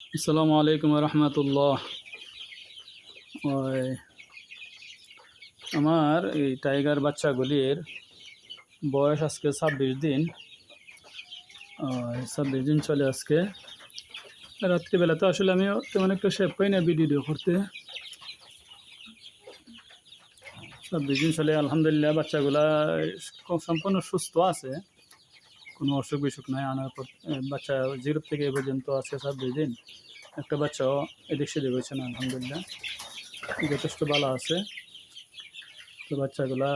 আসসালামু আলাইকুম রহমতুল্লাহ। আমার এই টাইগার বাচ্চাগুলির বয়স আজকে ছাব্বিশ দিন। ছাব্বিশ দিন চলে আজকে। রাত্রিবেলা তো আসলে আমি তেমন একটা শেপ পাই না ভিডিও করতে। ছাব্বিশ দিন চলে, আলহামদুলিল্লাহ, বাচ্চাগুলা সম্পূর্ণ সুস্থ আছে। কোনো অসুখ বিসুখ নাই আনার পর বাচ্চা জিরো থেকে এ পর্যন্ত আছে ছাব্বিশ দিন। একটা বাচ্চাও এদিক সেদিক হয়েছে না আলহামদুলিল্লাহ। যথেষ্ট ভালো আছে। তো বাচ্চাগুলা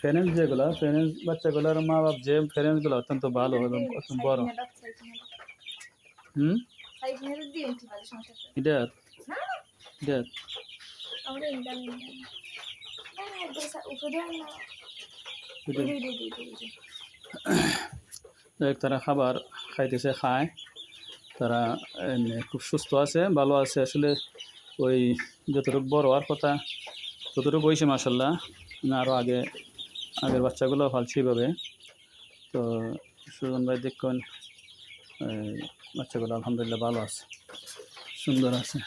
ফ্যারেন্স যেগুলা ফ্যারেন্স বাচ্চাগুলার মা বাপ যে ফ্যারেন্সগুলো অত্যন্ত ভালো এবং অত্যন্ত বড়। হুম? এটা এটা তারা খাবার খাইতেছে, খায়। তারা খুব সুস্থ আছে, ভালো আছে। আসলে ওই যতটুকু বড় হওয়ার কথা, ততটুকু হয়েছে মাসাল্লাহ আরও আগে, আগের বাচ্চাগুলো ফালছে সেইভাবে তো, সুজন ভাই, দেখুন বাচ্চাগুলো আলহামদুলিল্লাহ ভালো আছে, সুন্দর আছে।